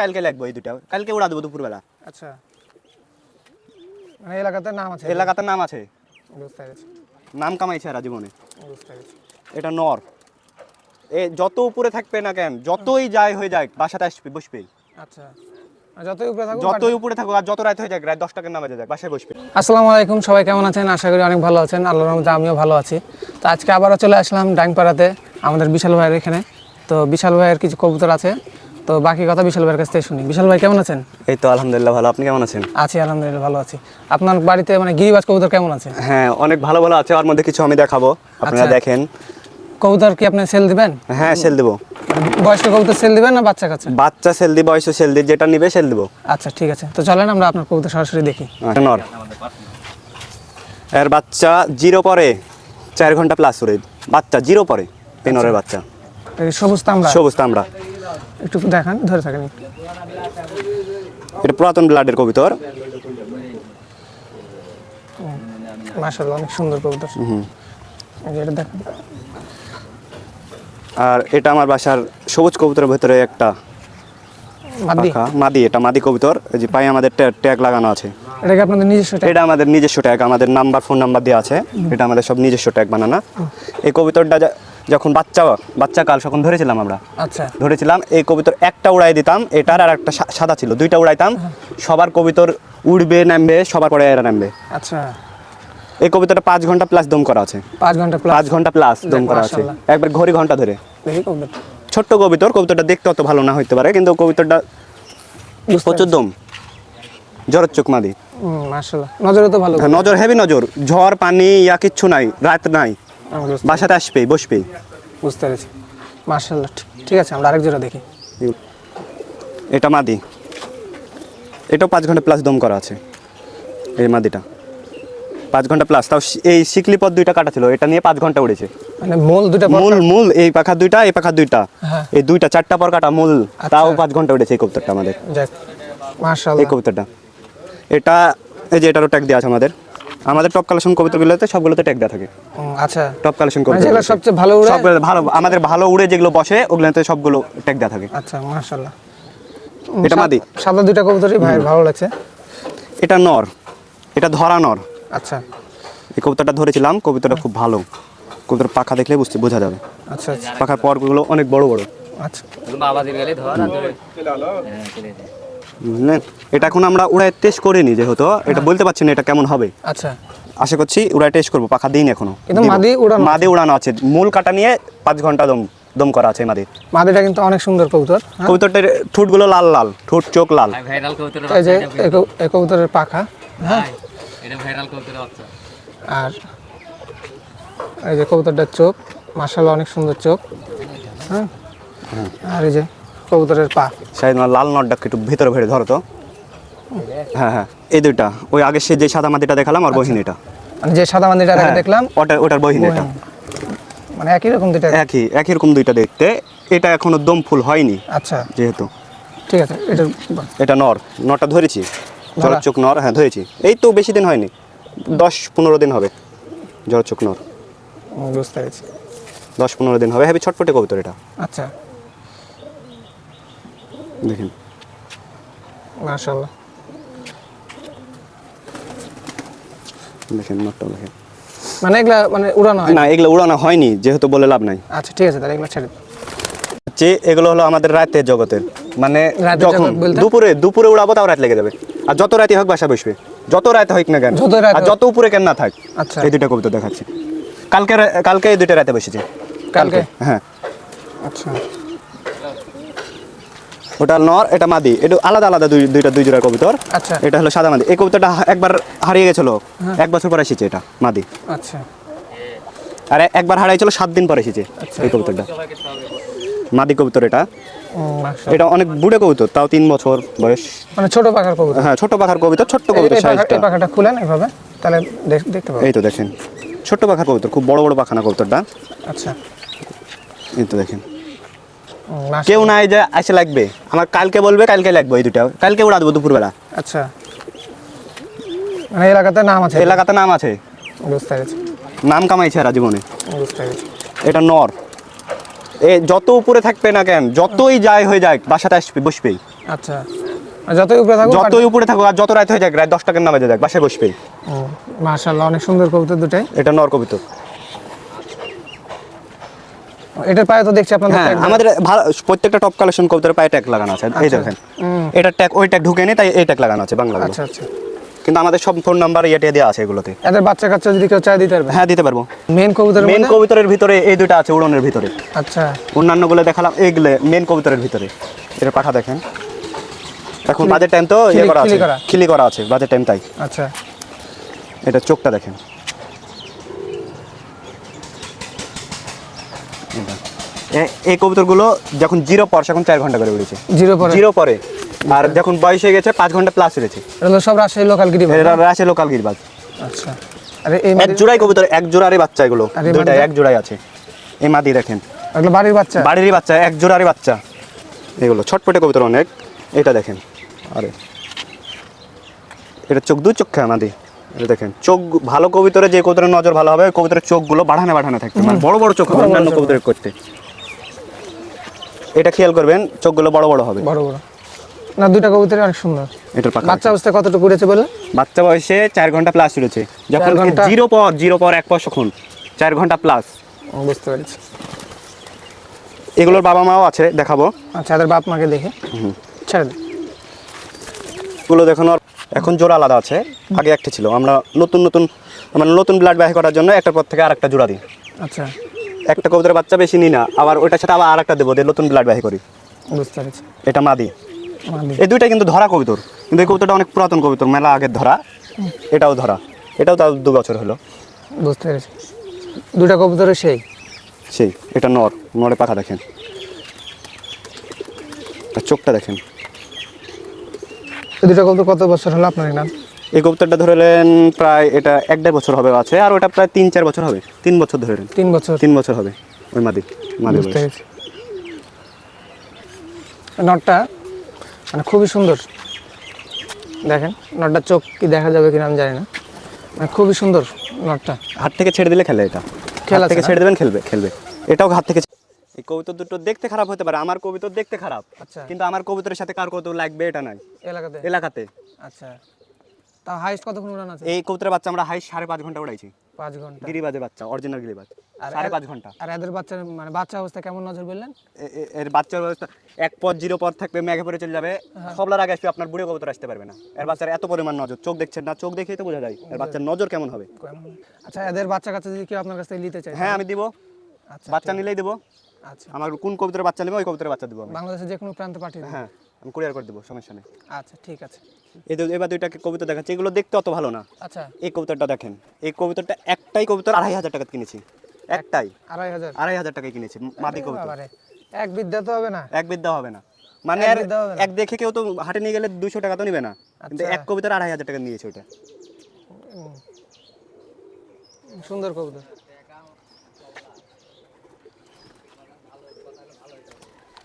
কালকে লাগবো এই দুটা। কালকে উড়া দেবো দুপুরবেলা। আচ্ছা। মানে এলাকাতে নাম আছে? এলাকাতে নাম আছে। বুঝতে পেরেছি। নাম কামাইছে এরা জীবনে। বুঝতে পেরেছি। এটা নর। এ যত উপরে থাকবে না কেন যতই যায় হয়ে যায় বাসাতে আসবে বসবে। আচ্ছা। আর যতই উপরে থাকুক যতই উপরে থাকুক আর যত রাত হয়ে যাক রাত নামে যাক বাসায় বসবে। আসসালামু আলাইকুম সবাই কেমন আছেন? আশা করি অনেক ভালো আছেন। আল্লাহর রহমতে আমিও ভালো আছি। তো আজকে আবারও চলে আসলাম ডাংপাড়াতে আমাদের বিশাল ভাইয়ের এখানে। তো বিশাল ভাইয়ের কিছু কবুতর আছে। তো বাকি কথা বিশাল ভাইয়ের কাছ থেকে শুনি। বিশাল ভাই কেমন আছেন? এই তো আলহামদুলিল্লাহ ভালো। আপনি কেমন আছেন? আছি আলহামদুলিল্লাহ ভালো আছি। আপনার বাড়িতে মানে গিরিবাজ কবুতর কেমন আছে? হ্যাঁ অনেক ভালো ভালো আছে। ওর মধ্যে কিছু আমি দেখাবো। আপনারা আচ্ছা। দেখেন। কবুতর কি আপনি সেল দিবেন? হ্যাঁ সেল দেবো। বয়স্ক কবুতর সেল দিবেন না বাচ্চা কাছে বাচ্চা সেল দিব বয়স সেল দি যেটা নিবে সেল দেবো। আচ্ছা ঠিক আছে। তো চলেন আমরা আপনার কবুতর সরাসরি দেখি। আচ্ছা, নর। এর বাচ্চা জিরো পরে চার ঘণ্টা প্লাস উড়ে বাচ্চা জিরো পরে এই নরের বাচ্চা। সবুজ তামড়া। সবুজ আমরা একটু দেখান ধরে থাকেন। এটা পুরাতন ব্লাডের কবিতর মাশাআল্লাহ অনেক সুন্দর কবুতর এটা দেখেন। আর এটা আমার বাসার সবুজ কবুতরের ভেতরে একটা মাদি। মাদি এটা মাদি কবুতর। এই যে পায়ে আমাদের ট্যাগ লাগানো আছে। এটা কি আপনাদের নিজস্ব ট্যাগ? এটা আমাদের নিজস্ব ট্যাগ। আমাদের নাম্বার ফোন নাম্বার দেওয়া আছে। এটা আমাদের সব নিজস্ব ট্যাগ বানানা। এই কবিতরটা যখন বাচ্চা বাচ্চা কাল যখন ধরেছিলাম আমরা আচ্ছা। ধরেছিলাম এই কবিতর একটা উড়াই দিতাম এটার আর একটা সাদা ছিল দুইটা উড়াইতাম সবার কবিতর উড়বে নামবে সবার পরে এরা নামবে। আচ্ছা। এই কবিতাটা পাঁচ ঘণ্টা প্লাস দম করা আছে। পাঁচ ঘণ্টা প্লাস পাঁচ ঘণ্টা প্লাস দম করা আছে। একবার ঘড়ি ঘণ্টা ধরে। ছোট্ট কবিতর কবিতরটা দেখতে অত ভালো না হইতে পারে কিন্তু কবিতরটা বুঝতে প্রচুর দম। জ্বরের চোখ মাদি। মাশাআল্লাহ। নজরে তো ভালো হ্যাঁ, নজর হেভি নজর। ঝড় পানি ইয়া কিচ্ছু নাই রাত নাই। বাসাতে আসবেই বসবেই বুঝতে পেরেছি। মাশাআল্লাহ ঠিক- আছে আমরা আরেক জোড়া দেখি এটা মাদি। এটাও পাঁচ ঘণ্টা প্লাস দম করা আছে। এই মাদিটা। পাঁচ ঘণ্টা প্লাস তাও এই শিকলি পথ দুইটা কাটা ছিল এটা নিয়ে পাঁচ ঘণ্টা উড়েছে। মানে মূল দুটো মূল মূল এই পাখা দুইটা এই পাখা দুইটা। হ্যাঁ। এই দুইটা চারটা পর কাটা মূল। তাও আচ্ছা। পাঁচ ঘণ্টা উঠেছে এই কবুতরটা আমাদের। যাক এই মাশাআল্লাহ কবুতরটা। এটা এই যে এটারও ট্যাগ দেওয়া আছে আমাদের। আমাদের টপ কালেকশন কবিতাগুলোতে সবগুলোতে ট্যাগ দেওয়া থাকে। আচ্ছা। টপ কালেকশন কবিতা কবুতর যেগুলো সবচেয়ে ভালো উড়ে সবগুলো ভালো আমাদের ভালো উড়ে যেগুলো বসে ওগুলোতে সবগুলো ট্যাগ দেওয়া থাকে। আচ্ছা মাশাআল্লাহ। এটা মাদি। সাদা দুইটা কবুতরই ভাই ভালো লাগছে। এটা নর। এটা ধরা নর। আচ্ছা। এই কবুতরটা ধরেছিলাম কবুতরটা খুব ভালো। কবুতর পাখা দেখলে বুঝতে বোঝা যাবে। আচ্ছা আচ্ছা। পাখার পরগুলো অনেক বড় বড়। আচ্ছা। বাবাদের গেলে ধর হ্যাঁ এটা এখন আমরা উড়ায় টেস্ট করিনি যেহেতু এটা বলতে পারছি না এটা কেমন হবে। আচ্ছা। আশা করছি উড়ায় টেস্ট করব পাখা দিন এখনও। কিন্তু। মাদি উড়ানো মাদি উড়ানো আছে। মূল কাটা নিয়ে পাঁচ ঘণ্টা দম দম করা আছে মাদির। মাদিটা কিন্তু অনেক সুন্দর কবুতর হ্যাঁ? কবুতরটার ঠোঁটগুলো লাল লাল। ঠোঁট চোখ লাল। ভাইরাল কবুতরের এই যে এই কবুতরের পাখা হ্যাঁ? এটা ভাইরাল কবুতরের বাচ্চা। আর এই যে কবুতরটার চোখ মার্শাল অনেক সুন্দর চোখ হ্যাঁ। আর এই যে কবুতরের পা। আমার লাল নটটা একটু ভিতরে ভেড়ে ধরো তো। হ্যাঁ হ্যাঁ এই দুইটা। ওই আগে সে যে সাদা মাটিটা দেখালাম আর বহিন এটা। মানে যে সাদা আগে হ্যাঁ, দেখলাম ওটা ওটার বহিন এটা। মানে একই রকম দুইটা একই একই রকম দুইটা দেখতে। এটা এখনও দম ফুল হয়নি আচ্ছা। যেহেতু। ঠিক আছে এটা এটা নর। নটা ধরেছি। ধরা। চোখ নর হ্যাঁ ধরেছি। এই তো বেশি দিন হয়নি। দশ পনেরো দিন হবে জলের চোখ নর বুঝতে পেরেছি। দশ পনেরো দিন হবে। হ্যাভি ছটপটে কবুতর এটা। আচ্ছা। দেখেন। দেখেন নটটা দেখেন। মানে এগুলা মানে উড়ানো হয়? না এগুলো উড়ানো হয়নি যেহেতু বলে লাভ নাই। আচ্ছা ঠিক আছে তাহলে এগুলো ছেড়ে। যে এগুলো হলো আমাদের রাতের জগতের। মানে যখন দুপুরে দুপুরে উড়াবো তাও রাত লেগে যাবে। আর যত রাতে হোক বাসা বসবে যত রাতে হোক না কেন আর যত উপরে কেন না থাক আচ্ছা। এই দুইটা কবিতা দেখাচ্ছি। কালকে কালকে এই দুইটা রাতে বসেছে। কালকে? হ্যাঁ। আচ্ছা। ওটা নর এটা মাদি। এটা আলাদা আলাদা দুই দুইটা দুই জোড়া কবুতর। আচ্ছা। এটা হলো সাদা মাদি। এই কবুতরটা একবার হারিয়ে গেছিল। এক বছর পরে এসেছে এটা মাদি। আচ্ছা। আর একবার হারাইছিল সাত দিন পরে এসেছে আচ্ছা। এই কবুতরটা। মাদি কবুতর এটা। এটা অনেক বুড়ে কবুতর তাও তিন বছর বয়স। মানে ছোট পাখার কবুতর। হ্যাঁ ছোট পাখার কবিতা ছোট্ট এই- কবিতা এই সাইজটা এই পাখাটা খুলেন এভাবে তাহলে দেখতে পাবো। এই তো দেখেন ছোট্ট পাখার কবুতর খুব বড় বড় পাখানা কবুতরটা। আচ্ছা। এই তো দেখেন। কেউ নাই যে আসে লাগবে। আমার কালকে বলবে কালকে লাগবে এই দুটা। কালকে উড়া দেবো দুপুরবেলা। আচ্ছা। মানে এলাকাতে নাম আছে? এলাকাতে নাম আছে। বুঝতে পেরেছি নাম কামাইছে এরা জীবনে। বুঝতে পেরেছি এটা নর। এ যত উপরে থাকবে না কেন যতই যায় হয়ে যাক বাসাতে আসবে বসবেই। আচ্ছা। যতই উপরে থাকুক যতই উপরে থাকুক আর যত রাত হয়ে যাক রাত দশ টাকার নামে যাক বাসায় বসবে মাশাআল্লাহ অনেক সুন্দর কবুতর দুটাই। এটা নর কবিতর। এটার পায়ে তো দেখছি আপনাদের হ্যাঁ আমাদের প্রত্যেকটা টপ কালেকশন কবিতার পায়ে ট্যাগ লাগানো আছে। এই দেখেন। এটা ট্যাগ ওই ট্যাগ ঢুকে নেই তাই এই ট্যাগ লাগানো আছে বাংলা আচ্ছা আচ্ছা। কিন্তু আমাদের সব ফোন নাম্বার ইয়েটে দেওয়া আছে এগুলোতে। এদের বাচ্চা কাচ্চা যদি কেউ চায় দিতে পারবে? হ্যাঁ দিতে পারব। মেন কবুতরের মেন কবিতরের ভিতরে এই দুটো আছে উড়নের ভিতরে। আচ্ছা। অন্যান্যগুলো দেখালাম এইগুলো মেন কবিতরের ভিতরে। এটা পাঠা দেখেন। এখন বাজেট টাইম তো ইয়ে করা আছে। খিলি করা আছে বাজেট টাইম তাই। আচ্ছা। এটা চোখটা দেখেন এটা। এ- এই কবুতরগুলো যখন জিরো পর এখন চার ঘণ্টা করে উড়েছে। জিরো পরে জিরো পরে আর যখন বয়স হয়ে গেছে পাঁচ ঘণ্টা প্লাস উড়েছে। সব রাজশাহী লোকাল গিরি এরা আছে লোকাল গিরবাজ। আচ্ছা। আরে এই এক জোড়াই কবুতর এক জোড়ারই বাচ্চা এগুলো। দুইটা এক জোড়াই আছে। এই মাদি দেখেন। এগুলো বাড়ির বাচ্চা? বাড়িরই বাচ্চা এক জোড়ারই বাচ্চা। এগুলো ছটপটে কবুতর অনেক। এটা দেখেন। আরে। এটা চোখ দুই চোখ খায় মাদি। এটা দেখেন। চোখ ভালো কবিতরে যে কবুতরের নজর ভালো হবে কবুতরের চোখগুলো বাড়ানো বাড়ানো থাকবে। মানে বড় বড় চোখ অন্যান্য চোখ। কবুতরের করতে। এটা খেয়াল করবেন চোখগুলো বড় বড় হবে। বড় বড়। না দুইটা কবুতরই অনেক সুন্দর। এটার পাখা বাচ্চা অবস্থায় কতটুকু উড়েছে বলে বাচ্চা বয়সে চার ঘণ্টা প্লাস উড়েছে। যখন ঘণ্টা? জিরো পর জিরো পর এক পর সখন। চার ঘণ্টা প্লাস বুঝতে পেরেছি। এগুলোর বাবা মাও আছে দেখাবো। আচ্ছা এদের বাপ মাকে দেখে। ছেড়ে দিন এগুলো দেখুন এখন জোড়া আলাদা আছে। আগে একটা ছিল। আমরা নতুন নতুন মানে নতুন ব্লাড বাহি করার জন্য একটার পর থেকে আরেকটা জোড়া দিই। আচ্ছা। একটা কবুতরের বাচ্চা বেশি নিই না আবার ওইটার সাথে আবার আরেকটা দেবো দিয়ে নতুন ব্লাড বাহি করি। বুঝতে পেরেছি। এটা মাদি। এই দুইটা কিন্তু ধরা কবিতর কিন্তু এই কবিতরটা অনেক পুরাতন কবিতর মেলা আগের ধরা। এটাও ধরা। এটাও তাও দু বছর হলো। বুঝতে পেরেছি। দুটা কবুতরের সেই? সেই এটা নর নরে পাখা দেখেন। চোখটা দেখেন। এই দুটা কবুতর কত বছর হলো আপনার নাম? এই কবুতরটা ধরেলেন প্রায় এটা এক দেড় বছর হবে আছে আর ওটা প্রায় তিন চার বছর হবে। তিন বছর ধরেলেন তিন বছর। তিন বছর হবে। ওই মাদি মাদি নটটা মানে খুবই সুন্দর। দেখেন নটটার চোখ কি দেখা যাবে কিনা আমি জানি না। মানে খুবই সুন্দর নটটা। হাত থেকে ছেড়ে দিলে খেলে এটা। খেলা থেকে ছেড়ে দেবেন খেলবে খেলবে। এটাও হাত থেকে এই কবিতর দুটো দেখতে খারাপ হতে পারে আমার কবিতর দেখতে খারাপ। আচ্ছা। কিন্তু আমার কবিতরের সাথে কার কত লাগবে এটা নাই। এলাকাতে? এলাকাতে। আচ্ছা। হাইস্ট কতক্ষণ উড়ান আছে? এই কবুতরের বাচ্চা আমরা হাই সাড়ে পাঁচ ঘণ্টা উড়াইছি। পাঁচ ঘণ্টা। গিরিবাজের বাচ্চা অরিজিনাল গিরিবাজ। সাড়ে পাঁচ ঘণ্টা। আর এদের বাচ্চার মানে বাচ্চা অবস্থা কেমন নজর বললেন? এর বাচ্চার অবস্থা এক পর জিরো থাকবে মেঘে পরে চলে যাবে। হ্যাঁ। সবলার আগে আসবে আপনার বুড়ো কবুতর আসতে পারবে না। এর বাচ্চার এত পরিমাণ নজর চোখ দেখছেন না চোখ দেখেই তো বোঝা যায় এর বাচ্চার নজর কেমন হবে। আচ্ছা এদের বাচ্চা কাচ্চা যদি কেউ আপনার কাছ থেকে নিতে চায় হ্যাঁ আমি দিব। আচ্ছা বাচ্চা নিলেই দেবো। আচ্ছা। আমার কোন কবুতরের বাচ্চা নেবে ওই কবুতরের বাচ্চা দেবো বাংলাদেশে যে কোনো প্রান্তে পাঠিয়ে হ্যাঁ। আমি কুরিয়ার করে দেবো সমস্যা নেই। আচ্ছা ঠিক আছে। এই এবার দুইটাকে কবিতা দেখাচ্ছে এগুলো দেখতে অত ভালো না। আচ্ছা। এই কবিতাটা দেখেন এই কবিতাটা একটাই কবিতর আড়াই হাজার টাকা কিনেছি। একটাই। আড়াই হাজার? আড়াই হাজার টাকায় কিনেছি মাদি কবিতা এক বিদ্যা তো হবে না। এক বিদ্যা হবে না। মানে আর। এক দেখে কেউ তো হাটে নিয়ে গেলে দুশো টাকা তো নিবে না। কিন্তু আচ্ছা। এক কবিতার আড়াই হাজার টাকা নিয়েছে ওটা সুন্দর কবুতর।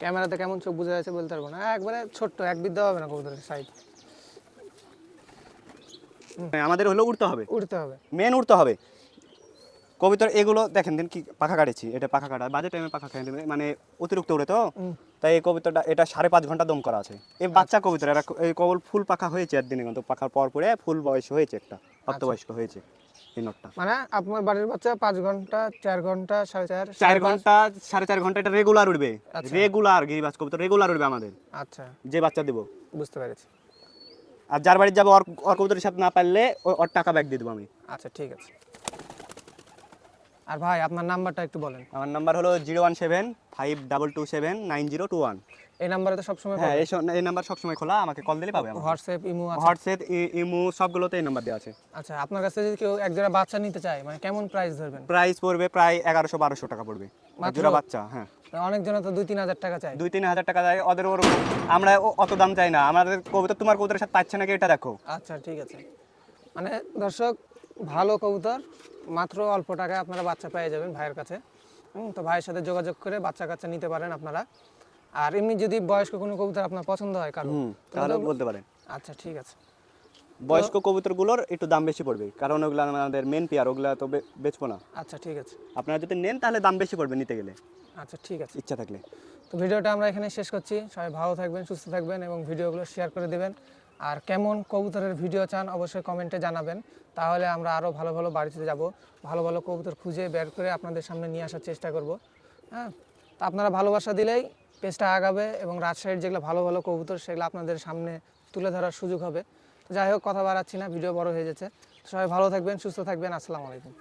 ক্যামেরাতে কেমন চোখ বোঝা যাচ্ছে বলতে পারব না। একবারে ছোট্ট এক বিদ্যা হবে না কবুতরের সাইড হ্যাঁ, আমাদের হলো উঠতে হবে। উঠতে হবে। মেন উঠতে হবে। কবিতার এগুলো দেখেন দিন কি পাখা কাটেছি। এটা পাখা কাটা বাজে টাইমে পাখা খাই মানে অতিরিক্ত উড়ে তো। তাই এই কবিতাটা এটা সাড়ে পাঁচ ঘণ্টা দম করা আছে। এই বাচ্চা কবিতা এরা এই কবল ফুল পাখা হয়েছে একদিনে কিন্তু। পাখার পর পরে ফুল বয়স হয়েছে একটা প্রাপ্তবয়স্ক হয়েছে। এই নটটা মানে আপনার বাড়ির বাচ্চা পাঁচ ঘণ্টা চার ঘণ্টা সাড়ে চার চার ঘণ্টা সাড়ে চার ঘণ্টা এটা রেগুলার উঠবে। আচ্ছা। রেগুলার গিরিবাজ কবুতর রেগুলার উঠবে আমাদের। আচ্ছা। যে বাচ্চা দেবো। বুঝতে পেরেছি। আর যার বাড়ির যাব ওর ওর কবুতরের সাথে না পারলে ওর টাকা ব্যাক দিয়ে দেবো আমি। আচ্ছা ঠিক আছে। আর ভাই আপনার নাম্বারটা একটু বলেন। আমার নাম্বার হলো zero one seven five double two seven nine zero two one. এই নাম্বারে তো সবসময় হ্যাঁ এই এই নাম্বার সবসময় খোলা আমাকে কল দিলে পাবে হোয়াটসঅ্যাপ ইমো হোয়াটসঅ্যাপ ইমো সবগুলোতে এই নাম্বার দেওয়া আছে। আচ্ছা আপনার কাছে যদি কেউ এক জোড়া বাচ্চা নিতে চায় মানে কেমন প্রাইস ধরবেন? প্রাইস পড়বে প্রায় এগারোশো বারোশো টাকা পড়বে। মাত্র? জোড়া বাচ্চা হ্যাঁ। অনেকজন তো দুই তিন হাজার টাকা চায় দুই তিন হাজার টাকা দেয় ওদের ওর আমরা অত দাম চাই না। আমাদের কবিতা তোমার কবিতার সাথে পাচ্ছে নাকি এটা দেখো। আচ্ছা ঠিক আছে। মানে দর্শক ভালো কবুতর। মাত্র অল্প টাকায় আপনারা বাচ্চা পেয়ে যাবেন ভাইয়ের কাছে। হুম, তো ভাইয়ের সাথে যোগাযোগ করে বাচ্চা কাচ্চা নিতে পারেন আপনারা। আর এমনি যদি বয়স্ক কোনো কবুতর আপনার পছন্দ হয় কারও হুম তাহলে তাহলে বলতে পারেন। আচ্ছা ঠিক আছে। বয়স্ক কবুতরগুলোর একটু দাম বেশি পড়বে কারণ ওগুলো আমাদের মেন পেয়ার ওগুলো তো বেচবো না। আচ্ছা ঠিক আছে। আপনারা যদি নেন তাহলে দাম বেশি পড়বে নিতে গেলে। আচ্ছা ঠিক আছে। ইচ্ছা থাকলে। তো ভিডিওটা আমরা এখানে শেষ করছি। সবাই ভালো থাকবেন সুস্থ থাকবেন এবং ভিডিওগুলো শেয়ার করে দেবেন। আর কেমন কবুতরের ভিডিও চান অবশ্যই কমেন্টে জানাবেন। তাহলে আমরা আরও ভালো ভালো বাড়িতে যাব। ভালো ভালো কবুতর খুঁজে বের করে আপনাদের সামনে নিয়ে আসার চেষ্টা করব। হ্যাঁ তা আপনারা ভালোবাসা দিলেই পেজটা আগাবে এবং রাজশাহীর যেগুলো ভালো ভালো কবুতর সেগুলো আপনাদের সামনে তুলে ধরার সুযোগ হবে। যাই হোক, কথা বাড়াচ্ছি না, ভিডিও বড় হয়ে যাচ্ছে। সবাই ভালো থাকবেন, সুস্থ থাকবেন, আসসালামু আলাইকুম।